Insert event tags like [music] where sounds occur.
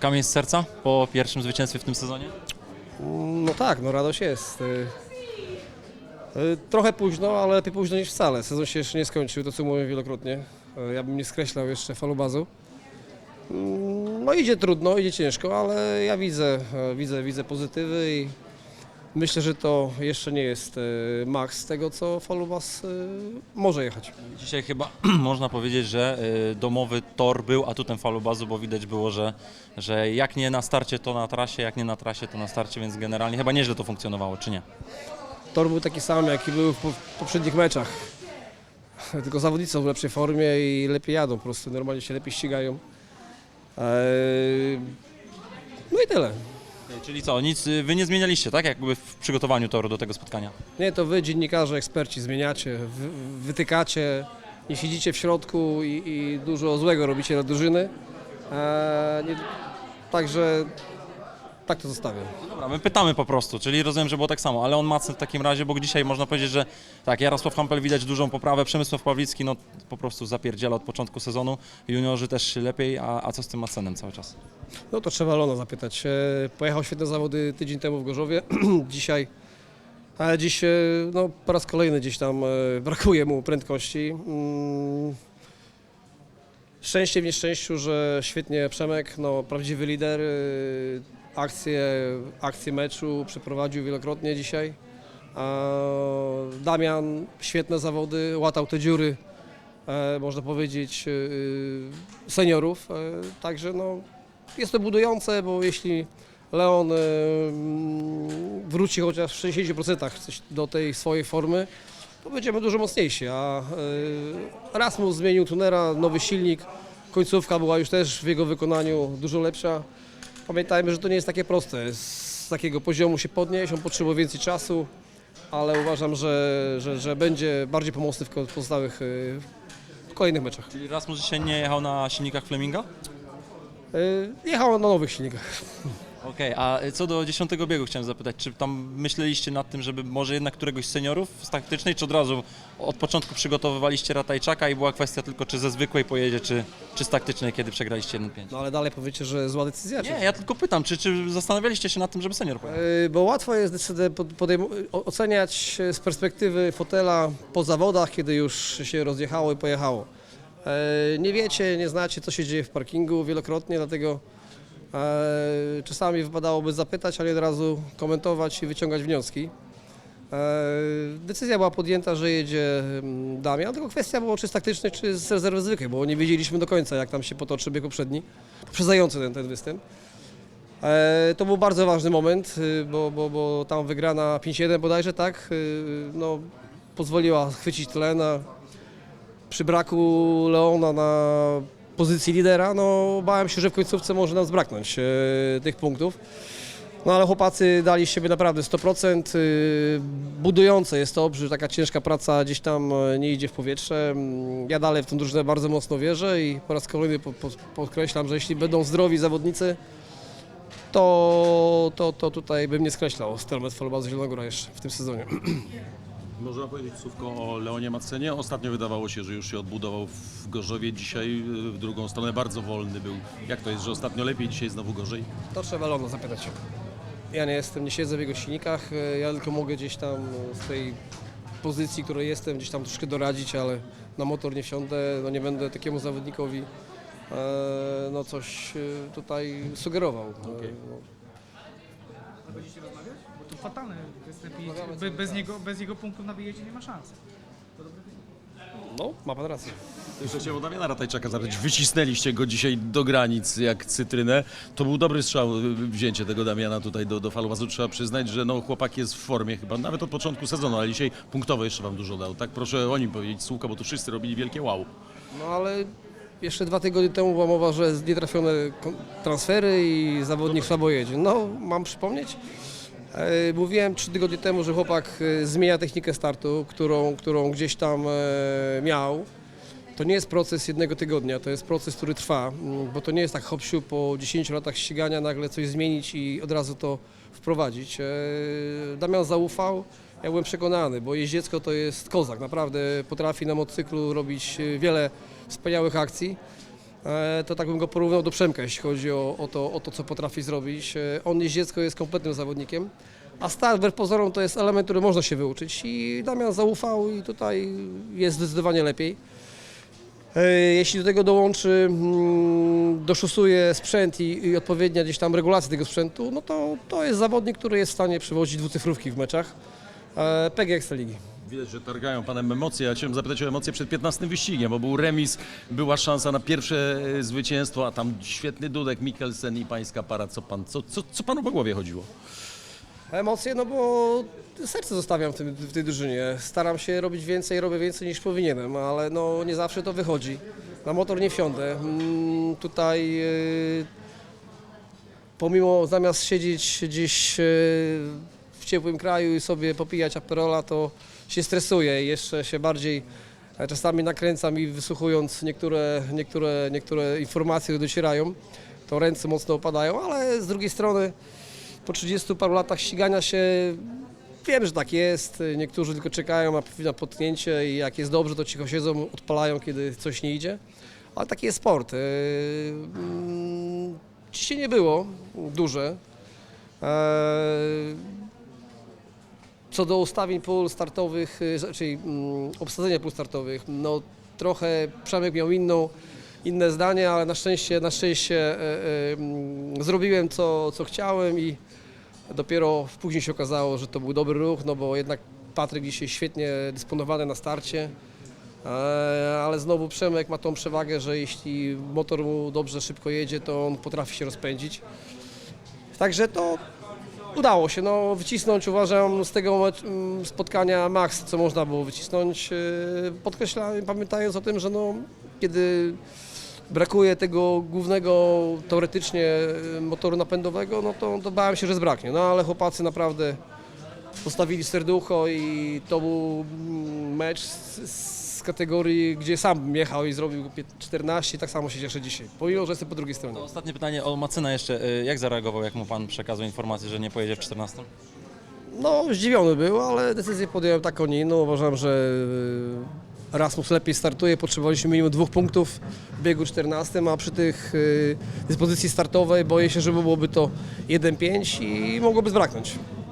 Kamień z serca po pierwszym zwycięstwie w tym sezonie? No tak, no radość jest. Y, y, Trochę późno, ale lepiej późno niż wcale. Sezon się jeszcze nie skończył, to co mówiłem wielokrotnie. Y, Ja bym nie skreślał jeszcze falubazu. Mm, No idzie trudno, idzie ciężko, ale ja widzę, widzę, widzę pozytywy i myślę, że to jeszcze nie jest e, maks tego, co falubaz e, może jechać. Dzisiaj chyba [clears throat] można powiedzieć, że y, domowy tor był atutem falubazu, bo widać było, że, że jak nie na starcie, to na trasie, jak nie na trasie, to na starcie, więc generalnie chyba nieźle to funkcjonowało, czy nie? Tor był taki sam, jaki był w po- w poprzednich meczach. [laughs] Tylko zawodnicy są w lepszej formie i lepiej jadą, po prostu normalnie się lepiej ścigają. No i tyle. Czyli co, nic y, wy nie zmienialiście, tak? Jakby w przygotowaniu toru do tego spotkania. Nie, to wy, dziennikarze, eksperci, zmieniacie, wy, wytykacie, nie siedzicie w środku i, i dużo złego robicie dla drużyny. Eee, nie, także tak to zostawię. No Dobra, my pytamy po prostu, czyli rozumiem, że było tak samo, ale on Macen w takim razie, bo dzisiaj można powiedzieć, że tak, Jarosław Hampel widać dużą poprawę, Przemysław Pawlicki no po prostu zapierdziela od początku sezonu, juniorzy też lepiej, a, a co z tym Macenem cały czas? No to trzeba Lona zapytać. E, Pojechał świetne zawody tydzień temu w Gorzowie. [clears throat] Dzisiaj, ale dziś e, no, po raz kolejny gdzieś tam e, brakuje mu prędkości. Mm. Szczęście w nieszczęściu, że świetnie Przemek, no, prawdziwy lider, akcję, akcję meczu przeprowadził wielokrotnie dzisiaj. Damian, świetne zawody, łatał te dziury, e, można powiedzieć, e, seniorów. E, Także no, jest to budujące, bo jeśli Leon mm, wróci chociaż w 60% coś do tej swojej formy, to będziemy dużo mocniejsi. A Rasmus zmienił tunera, nowy silnik, końcówka była już też w jego wykonaniu dużo lepsza. Pamiętajmy, że to nie jest takie proste. Z takiego poziomu się podnieść, on potrzebuje więcej czasu, ale uważam, że, że, że będzie bardziej pomocny w pozostałych e, w kolejnych meczach. Czyli Rasmus dzisiaj nie jechał na silnikach Fleminga? E, Jechał na nowych silnikach. Okej, a co do dziesiątego biegu chciałem zapytać, czy tam myśleliście nad tym, żeby może jednak któregoś z seniorów z taktycznej, czy od razu od początku przygotowywaliście Ratajczaka i była kwestia tylko, czy ze zwykłej pojedzie, czy, czy z taktycznej, kiedy przegraliście 1-5? No ale dalej powiecie, że zła decyzja? czy- Nie, ja tylko pytam, czy, czy zastanawialiście się nad tym, żeby senior pojechał? Yy, Bo łatwo jest decyd- pod- podejm- o- oceniać z perspektywy fotela po zawodach, kiedy już się rozjechało i pojechało. Yy, Nie wiecie, nie znacie, co się dzieje w parkingu wielokrotnie, dlatego yy, czasami wypadałoby zapytać, ale od razu komentować i wyciągać wnioski. Yy, Decyzja była podjęta, że jedzie mm, Damian, tylko kwestia była czy z taktycznej, czy z rezerwy zwykłej, bo nie wiedzieliśmy do końca, jak tam się potoczy bieg poprzedni, poprzedzający ten, ten występ. E, To był bardzo ważny moment, y, bo, bo, bo tam wygrana 5-1 bodajże, tak, y, no, pozwoliła chwycić tlena. Przy braku Leona na pozycji lidera, no bałem się, że w końcówce może nam zbraknąć e, tych punktów. No ale chłopacy dali z siebie naprawdę 100%. y, Budujące jest to, że taka ciężka praca gdzieś tam e, nie idzie w powietrze. Mm, Ja dalej w tę drużynę bardzo mocno wierzę i po raz kolejny po, po, podkreślam, że jeśli będą zdrowi zawodnicy, to, to, to tutaj bym nie skreślał Stelmet Falobazu Zielonogóra jeszcze w tym sezonie. [clears throat] Można powiedzieć słówko o Leonie Macenie. Ostatnio wydawało się, że już się odbudował w Gorzowie. Dzisiaj y, w drugą stronę bardzo wolny był. Jak to jest, że ostatnio lepiej, dzisiaj znowu gorzej? To trzeba Lona zapytać. Ja nie jestem, nie siedzę w jego silnikach, e, ja tylko mogę gdzieś tam e, z tej pozycji, której jestem, gdzieś tam troszkę doradzić, ale na motor nie wsiądę, no nie będę takiemu zawodnikowi e, no coś e, tutaj sugerował. E, no. Będziecie rozmawiać? Be, bez, niego, bez jego punktów na wyjeździe nie ma szans. no, ma pan rację. Jeszcze chciałem o Damiana Ratajczaka zapytać. Wycisnęliście go dzisiaj do granic jak cytrynę. To był dobry strzał, wzięcie tego Damiana tutaj do, do Falubazu. Trzeba przyznać, że no, chłopak jest w formie chyba nawet od początku sezonu, ale dzisiaj punktowo jeszcze wam dużo dał. Tak proszę o nim powiedzieć słówko, bo tu wszyscy robili wielkie wow. No ale jeszcze dwa tygodnie temu była mowa, że nietrafione kon- transfery i zawodnik słabo jedzie. No, mam przypomnieć? E, Mówiłem trzy tygodnie temu, że chłopak e, zmienia technikę startu, którą, którą gdzieś tam e, miał. To nie jest proces jednego tygodnia, to jest proces, który trwa, bo to nie jest tak hop po 10 latach ścigania nagle coś zmienić i od razu to wprowadzić. Damian zaufał, ja byłem przekonany, bo jeździecko to jest kozak, naprawdę potrafi na motocyklu robić wiele wspaniałych akcji. E, To tak bym go porównał do Przemka, jeśli chodzi o, o, to, o to, co potrafi zrobić. E, On jeździecko jest kompletnym zawodnikiem, a start wbrew pozorom to jest element, który można się wyuczyć i Damian zaufał i tutaj jest zdecydowanie lepiej. E, Jeśli do tego dołączy, mm, doszosuje sprzęt i, i odpowiednia gdzieś tam regulacja tego sprzętu, no to to jest zawodnik, który jest w stanie przywozić dwucyfrówki w meczach PG Ekstraligi. Widać, że targają panem emocje. Ja chciałem zapytać o emocje przed 15 wyścigiem, bo był remis, była szansa na pierwsze e, zwycięstwo, a tam świetny Dudek, Mikkelsen i pańska para. Co, pan, co, co, co panu po głowie chodziło? Emocje, no bo serce zostawiam w, tym, w tej drużynie. Staram się robić więcej, robię więcej niż powinienem, ale no nie zawsze to wychodzi. Na motor nie wsiądę. Mm, Tutaj yy, pomimo zamiast siedzieć gdzieś yy, w ciepłym kraju i sobie popijać aperola, to się stresuję jeszcze się bardziej e, czasami nakręcam i wysłuchując niektóre, niektóre, niektóre informacje, docierają, to ręce mocno opadają, ale z drugiej strony po 30 paru latach ścigania się wiem, że tak jest. Niektórzy tylko czekają na, potknięcie i jak jest dobrze, to cicho siedzą, odpalają, kiedy coś nie idzie. Ale taki jest sport. Yy, mm, Ciśnienie było duże. Co do ustawień pól startowych, yy, czyli mm, obsadzenia pól startowych, no trochę Przemek miał inną, inne zdanie, ale na szczęście, na szczęście e, e, mm, zrobiłem co, co chciałem i Dopiero później się okazało, że to był dobry ruch, no bo jednak Patryk dzisiaj świetnie dysponowany na starcie, e, ale znowu Przemek ma tą przewagę, że jeśli motor mu dobrze, szybko jedzie, to on potrafi się rozpędzić. Także to udało się no, wycisnąć, uważam, z tego spotkania maks, co można było wycisnąć. E, Podkreślam, pamiętając o tym, że no, kiedy brakuje tego głównego teoretycznie e, motoru napędowego, no to, to bałem się, że zbraknie. No ale chłopacy naprawdę postawili serducho i to był mm, mecz z, z kategorii, gdzie sam jechał i zrobił pię- 14, tak samo się cieszę dzisiaj, pomimo, że jestem po drugiej stronie. To ostatnie pytanie o Macyna jeszcze. Y, Jak zareagował, jak mu pan przekazał informację, że nie pojedzie w 14? No, zdziwiony był, ale decyzję podjąłem taką nie inną. Uważam, że e, Rasmus lepiej startuje. Potrzebowaliśmy minimum dwóch punktów w biegu 14, a przy tych e, dyspozycji startowej boję się, że byłoby to 1-5 i mogłoby zbraknąć.